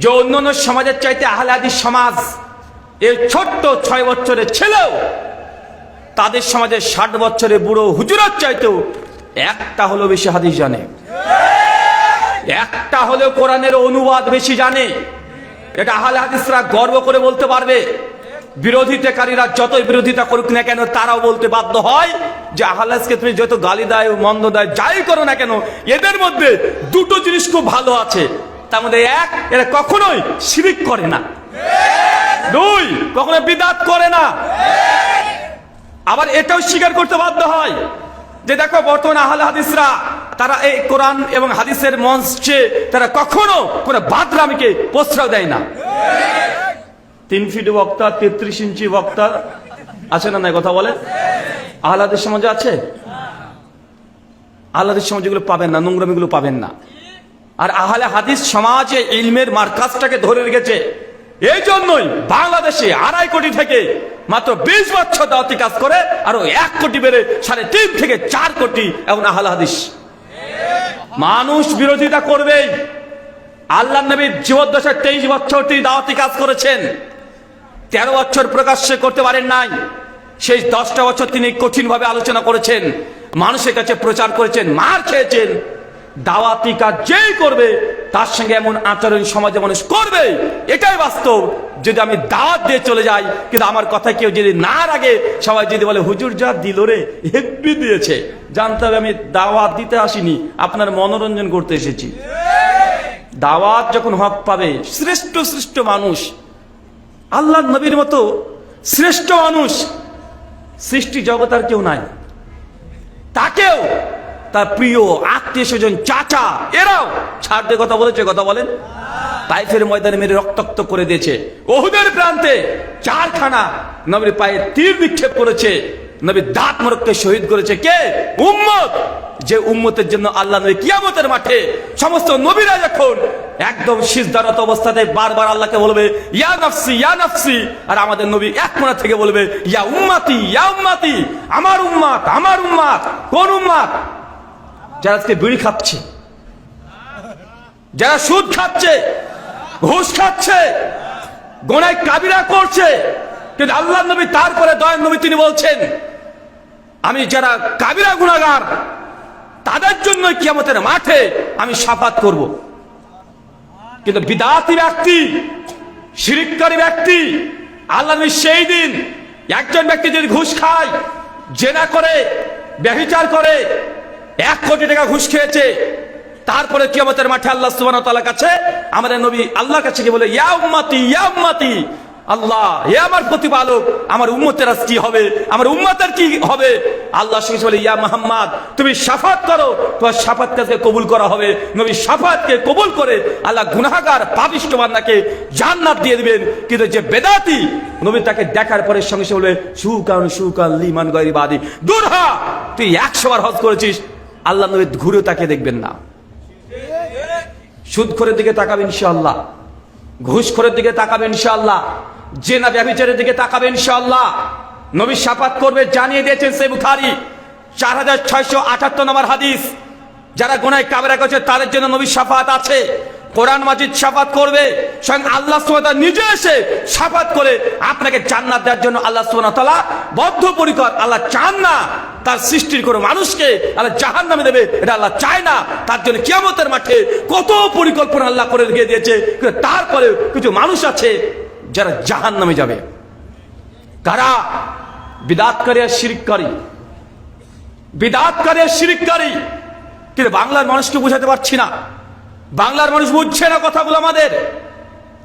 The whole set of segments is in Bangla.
যে অন্যান্য সমাজের চাইতে আহলে হাদিস সমাজ এই ছোট্ট ছয় বছরের ছেলেও তাদের সমাজে ষাট বছরের বুড়ো হুজুরের চাইতেও একটা হলো বেশি হাদিস জানে। একটা হলেও কোরআনের অনুবাদ বেশি জানে। এটা আহলে হাদিসরা গর্ব করে বলতে পারবে। বিরোধিতাকারীরা যতই বিরোধিতা করুক না কেন, তারাও বলতে বাধ্য হয় যে আহলাসকে তুমি যত গালি দেয় মন্দ দেয় যাই করো না কেন, এদের মধ্যে দুটো জিনিস খুব ভালো আছে। তার মধ্যে এক, এরা কখনোই শিরিক করে না। দুই, কখনো বিদাত করে না। আবার এটাও স্বীকার করতে বাধ্য হয় যে দেখো, বর্তমানে আহলে হাদিসরা, তারা এই কোরআন এবং হাদিসের মঞ্চে তারা কখনো কোনো বাদরামিকে প্রশ্রয় দেয় না। তিন ফিট বক্তা, তেত্রিশ ইঞ্চি বক্তা আছে না নাই, কথা বলে? আহ্লাদের সমাজে আছে? আহ্লাদের সমাজে পাবেন না, নোংরামিগুলো পাবেন না। আর আহলে হাদিস সমাজে ইলমের মার্কাজটাকে ধরে রেখেছে। এই জন্যই বাংলাদেশে আড়াই কোটি থেকে মাত্র বিশ বছর দাওয়াতি কাজ করে আরও এক কোটি বেড়ে সাড়ে তিন থেকে চার কোটি এবং আহলে হাদিস। মানুষ বিরোধিতা করবেই। আল্লাহ নবীর জীবদ্দশায় তেইশ বছর তিনি দাওয়াতি কাজ করেছেন। তেরো বছর প্রকাশ্যে করতে পারেন নাই। সেই দশটা বছর তিনি কঠিনভাবে আলোচনা করেছেন। মানুষের কাছে প্রচার করেছেন, মার খেয়েছেন। দাওয়াতি কাজ যেই করবে, তার সঙ্গে এমন আচরণ সমাজে মানুষ করবে, এটাই বাস্তব। যদি আমি দাওয়াত দিয়ে চলে যাই, কিন্তু আমার কথা কেউ যদি না রাগে, সবাই যদি বলে, হুজুর, যা দিল রে, হেব্বি দিয়েছে। জানতে হবে, আমি দাওয়াত দিতে আসিনি, আপনার মনোরঞ্জন করতে এসেছি। দাওয়াত যখন হক পাবে, শ্রেষ্ঠ শ্রেষ্ঠ মানুষ আল্লাহ নবীর মতো শ্রেষ্ঠ মানুষ, সৃষ্টি জগতার কেউ নাই। তাকেও তার প্রিয় আত্মীয় স্বজন, চাচা, এরাও ছাড় দিয়ে কথা বলেছে, কথা বলেন। তাইফের ময়দানে মেরে রক্তাক্ত করে দিয়েছে। ওহুদের প্রান্তে চারখানা নবীর পায়ে তীর নিক্ষেপ করেছে। নবী দাঁত মরককে শহীদ করেছে। কে? উম্মত। যে উম্মতের জন্য আল্লাহ নবী কিয়ামতের মাঠে সমস্ত নবীরা যখন একদম সিজদারত অবস্থাতে বারবার আল্লাহকে বলবে, ইয়া নফসি ইয়া নফসি, আর আমাদের নবী এক কোণা থেকে বলবে, ইয়া উম্মাতি ইয়া উম্মাতি, আমার উম্মাত আমার উম্মাত, কোন উম্মাত? যারা আজকে বিড়ি খাচ্ছে, যারা সুদ খাচ্ছে, ঘুষ খাচ্ছে, গোনায় কাবিরা করছে, কিন্তু আল্লাহ নবী তারপরে দয়ান নবী তিনি বলছেন, আমি যারা কাবিরা গুণাগার তাদের জন্য কিয়ামতের মাঠে আমি সাফাত করব। কিন্তু বিদাতি ব্যক্তি, শিরিককারী ব্যক্তি আল্লাহ নবী সেই দিন একজন ব্যক্তি যদি ঘুষ খায়, জেনা করে, ব্যভিচার করে এক কোটি টাকা ঘুষ খেয়েছে। তারপরে কিয়ামতের মাঠে আল্লাহ সুবহানাহু ওয়া তাআলার কাছে আমাদের নবী আল্লাহর কাছে বলে, ইয়া উম্মতি আল্লাহ হে আমার প্রতিপালক, আমার উম্মতের আজ কি হবে? আমার উম্মতের কি হবে? আল্লাহ সঙ্গে বলে, ইয়া মোহাম্মদ, তুমি সাফাত করো, তোমার সাফাত কাজকে কবুল করা হবে। নবী সাফাতকে কবুল করে আল্লাহ গুনাহগার, পাপিষ্ট বান্দাকে জান্নাত দিয়ে দিবেন। কিন্তু যে বেদাতি, নবী তাকে দেখার পরে সঙ্গে সঙ্গে বলবে সুকান সুকান লিমান গয়রি বাদি। দূর হ তুই একশো বার হজ করেছিস আল্লাহ নবী ঘুরেও তাকে দেখবেন না। সুদখোরের দিকে তাকাবেন ইনশাআল্লাহ। ঘুষখোরের দিকে তাকাবেন ইনশাআল্লাহ। জেনা ব্যভিচারের দিকে তাকাবেন ইনশাআল্লাহ। নবী সাফাত করবে জানিয়ে দিয়েছেন সে বুখারি। চার হাজার ছয়শো আটাত্তর নম্বর হাদিস। যারা গোনায় কাবেরা করছে, তাদের জন্য নবী সাফাত আছে। কোরআন মাজিদ সাফাত করবে। স্বয়ং আল্লাহ সুবহানাহু নিজে এসে সাফাত করে আপনাকে জান্নাত দেওয়ার জন্য আল্লাহ সুবহানাহু তাআলা বদ্ধপরিকর। আল্লাহ চান না। তার সৃষ্টির কোনো মানুষকে আল্লাহ জাহান নামে দেবে, এটা আল্লাহ চায় না। তার জন্য কিয়ামতের মাঠে কত পরিকল্পনা আল্লাহ করে রেখে দিয়েছে তারপরে কিছু মানুষ আছে যারা জাহান নামে যাবে। কারা? বিদাতকারী আর শিরিককারী। বিদাতকারী আর শিরিককারী। কিন্তু বাংলার মানুষকে বোঝাতে পারছি না। বাংলার মানুষ বুঝছে না কথাগুলো আমাদের।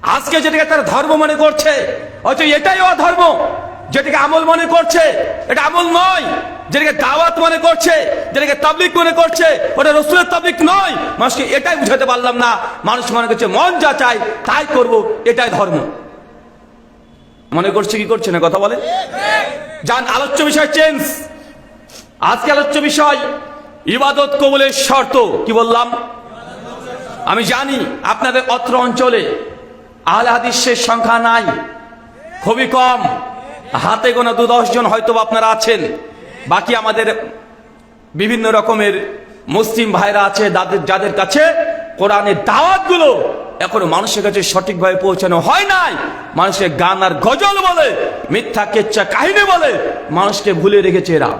আজকে যেটাকে তারা ধর্ম মনে করছে হয়তো এটাই অধর্ম। যেটাকে আমল মনে করছে, এটা আমল নয়। যেটাকে দাওয়াত মনে করছে, যেটাকে তাবলিক মনে করছে, ওটা রসুলের তাবলিক নয়। মানুষকে এটাই বুঝাতে পারলাম না। মানুষ মনে করছে, মন যা চায়, তাই করব, এটাই ধর্ম। মনে করছে কি করছে না কথা বলে? যান, আলোচ্য বিষয় চেঞ্জ আজকে আলোচ্য বিষয়, ইবাদত কবুলের শর্ত। কি বললাম? আমি জানি আপনাদের অত্র অঞ্চলে আহলে হাদিসের সংখ্যা নাই, খুবই কম। হাতে গোনা দু দশ জন হয়তো আপনারা আছেন। বাকি আমাদের বিভিন্ন রকমের মুসলিম ভাইরা আছে, যাদের যাদের কাছে কোরআনের দাওয়াতগুলো এখনও মানুষের কাছে সঠিকভাবে পৌঁছানো হয় নাই। মানুষের গান আর গজল বলে, মিথ্যা কেচ্ছা কাহিনী বলে মানুষকে ভুলে রেখেছে এরা।